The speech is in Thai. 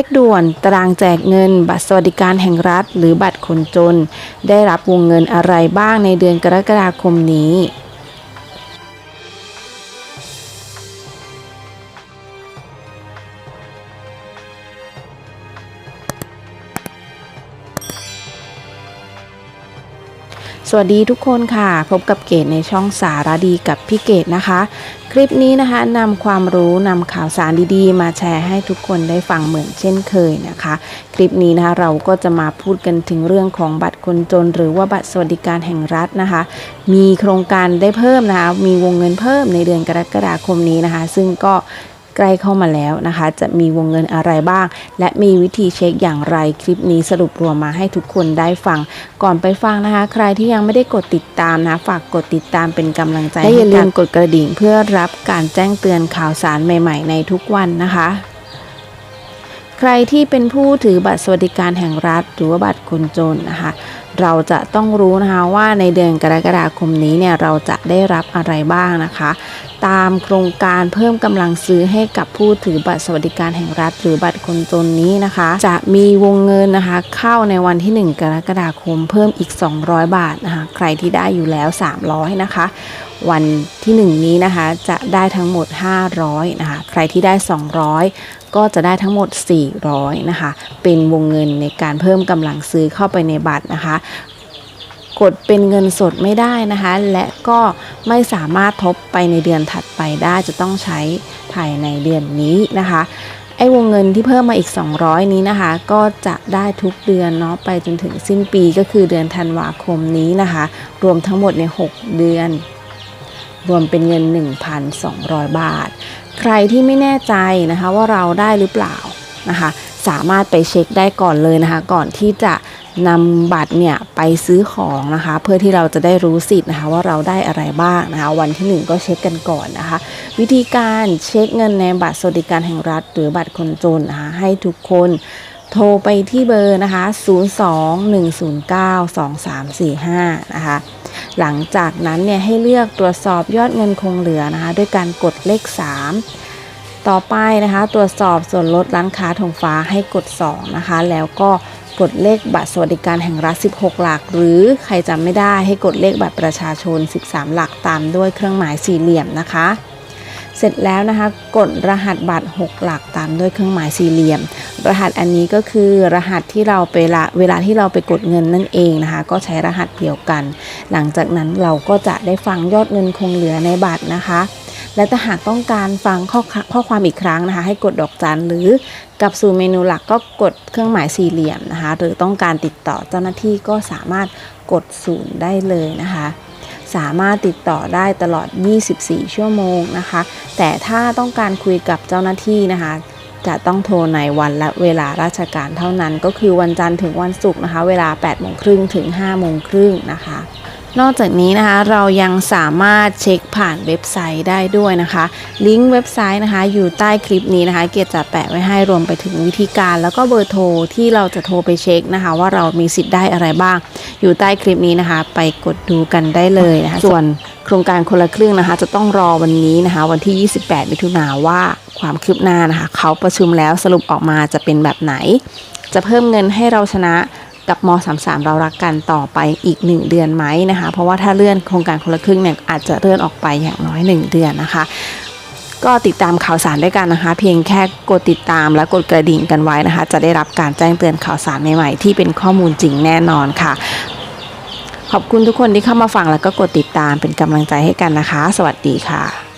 ช็คด่วน ตารางแจกเงิน บัตรสวัสดิการแห่งรัฐ หรือบัตรคนจน ได้รับวงเงินอะไรบ้างในเดือนกรกฎาคมนี้ สวัสดีทุกคนค่ะ พบกับเกดในช่องสารดีกับพี่เกดนะคะ คลิปนี้นะคะนำความรู้นำข่าวสารดีๆ มาแชร์ให้ทุกคนได้ฟังเหมือนเช่นเคยนะคะ คลิปนี้นะคะเราก็จะมาพูดกันถึงเรื่องของบัตรคนจน หรือว่าบัตรสวัสดิการแห่งรัฐนะคะ มีโครงการได้เพิ่มนะคะมีวงเงินเพิ่มในเดือนกรกฎาคมนี้นะคะ ซึ่งก็ ใกล้เข้ามาแล้วนะคะ จะมีวงเงินอะไรบ้าง และมีวิธีเช็คอย่างไรคลิปนี้สรุปรวมมาให้ทุกคนได้ฟัง ก่อนไปฟังนะคะ ใครที่ยังไม่ได้กดติดตามนะ ฝากกดติดตามเป็นกำลังใจและอย่าลืมกดกระดิ่งเพื่อรับการแจ้งเตือนข่าวสารใหม่ ๆ ในทุกวันนะคะใครที่เป็นผู้ถือบัตรสวัสดิการแห่งรัฐ หรือว่าบัตรคนจนนะคะ เราจะต้องรู้นะคะว่าในเดือนกรกฎาคมนี้เนี่ยเราจะได้รับอะไรบ้างนะคะ ตามโครงการเพิ่มกำลังซื้อให้กับผู้ถือบัตรสวัสดิการแห่งรัฐ หรือบัตรคนจนนี้นะคะ จะมีวงเงินนะคะ เข้าในวันที่ 1 กรกฎาคมเพิ่มอีก 200 บาทนะคะใครที่ได้อยู่แล้ว 300 นะคะวันที่ 1 นี้นะคะจะได้ทั้งหมด 500นะคะใครที่ได้ 200 ก็จะได้ทั้งหมด 400นะคะเป็นวงเงินในการเพิ่มกำลังซื้อเข้าไปในบัตรนะคะกดเป็นเงินสดไม่ได้นะคะ และก็ไม่สามารถทบไปในเดือนถัดไปได้จะต้องใช้ภายในเดือนนี้นะคะไอ้วงเงินที่เพิ่มมาอีก 200 นี้นะคะ ก็จะได้ทุกเดือนเนาะไปจนถึงสิ้นปีก็คือเดือนธันวาคมนี้นะคะ รวมทั้งหมดใน 6 เดือน รวมเป็นเงิน 1,200 บาท ใครที่ไม่แน่ใจนะคะว่าเราได้หรือเปล่า นะคะ สามารถไปเช็คได้ก่อนเลยนะคะ ก่อนที่จะนำบัตรเนี่ยไปซื้อของนะคะ เพื่อที่เราจะได้รู้สิทธิ์นะคะ ว่าเราได้อะไรบ้างนะคะ วันที่หนึ่งก็เช็คกันก่อนนะคะ วิธีการเช็คเงินในบัตรสวัสดิการแห่งรัฐ หรือบัตรคนจนนะคะ ให้ทุกคนโทรไปที่เบอร์นะคะ 02-109-2345 นะคะ หลังจากนั้นเนี่ยให้เลือกตรวจสอบยอดเงินคงเหลือนะคะ ด้วยการกดเลข 3 ต่อไปนะคะ ตรวจสอบส่วนลดร้านค้าธงฟ้าให้กด 2 นะคะ แล้วก็กดเลขบัตรสวัสดิการแห่งรัฐ 16 หลัก หรือใครจำไม่ได้ให้กดเลขบัตรประชาชน 13 หลักตามด้วยเครื่องหมายสี่เหลี่ยมนะคะ เสร็จแล้วนะคะ กดรหัสบัตร 6 หลักตามด้วยเครื่องหมายสี่เหลี่ยม รหัสอันนี้ก็คือรหัสที่เราไปละเวลาที่เราไปกดเงินนั่นเองนะคะ ก็ใช้รหัสเดียวกัน หลังจากนั้นเราก็จะได้ฟังยอดเงินคงเหลือในบัตรนะคะ และถ้าหากต้องการฟังข้อข้อความอีกครั้งนะคะ ให้กดดอกจันหรือกลับสู่เมนูหลักก็กดเครื่องหมายสี่เหลี่ยมนะคะ หรือต้องการติดต่อเจ้าหน้าที่ก็สามารถกดศูนย์ได้เลยนะคะ สามารถติดต่อได้ตลอด 24 ชั่วโมงนะคะ แต่ถ้าต้องการคุยกับเจ้าหน้าที่นะคะจะต้องโทรในวันและเวลาราชการเท่านั้น ก็คือวันจันทร์ถึงวันศุกร์นะคะ เวลา8โมงครึ่งถึง5โมงครึ่งนะคะ นอกจากนี้นะคะเรายังสามารถเช็คผ่านเว็บไซต์ได้ด้วยนะคะ ลิงก์เว็บไซต์นะคะ อยู่ใต้คลิปนี้นะคะ เกียรติจะแปะไว้ให้รวมไปถึงวิธีการ แล้วก็เบอร์โทรที่เราจะโทรไปเช็คนะคะ ว่าเรามีสิทธิ์ได้อะไรบ้าง อยู่ใต้คลิปนี้นะคะ ไปกดดูกันได้เลยนะคะ ส่วนโครงการคนละครึ่งนะคะ จะต้องรอวันนี้นะคะ วันที่ 28 มิถุนาว่าความคืบหน้านะคะ เขาประชุมแล้วสรุปออกมาจะเป็นแบบไหน จะเพิ่มเงินให้เราชนะ กับม .33 เรารักกันต่อไปอีก 1 เดือนไหมนะคะ เพราะว่าถ้าเลื่อนโครงการคนละครึ่งเนี่ยอาจจะเลื่อนออกไปอย่างน้อย 1 เดือนนะคะ ก็ติดตามข่าวสารด้วยกันนะคะ เพียงแค่กดติดตามและกดกระดิ่งกันไว้นะคะ จะได้รับการแจ้งเตือนข่าวสารใหม่ๆที่เป็นข้อมูลจริงแน่นอนค่ะ ขอบคุณทุกคนที่เข้ามาฟังแล้วก็กดติดตามเป็นกำลังใจให้กันนะคะ สวัสดีค่ะ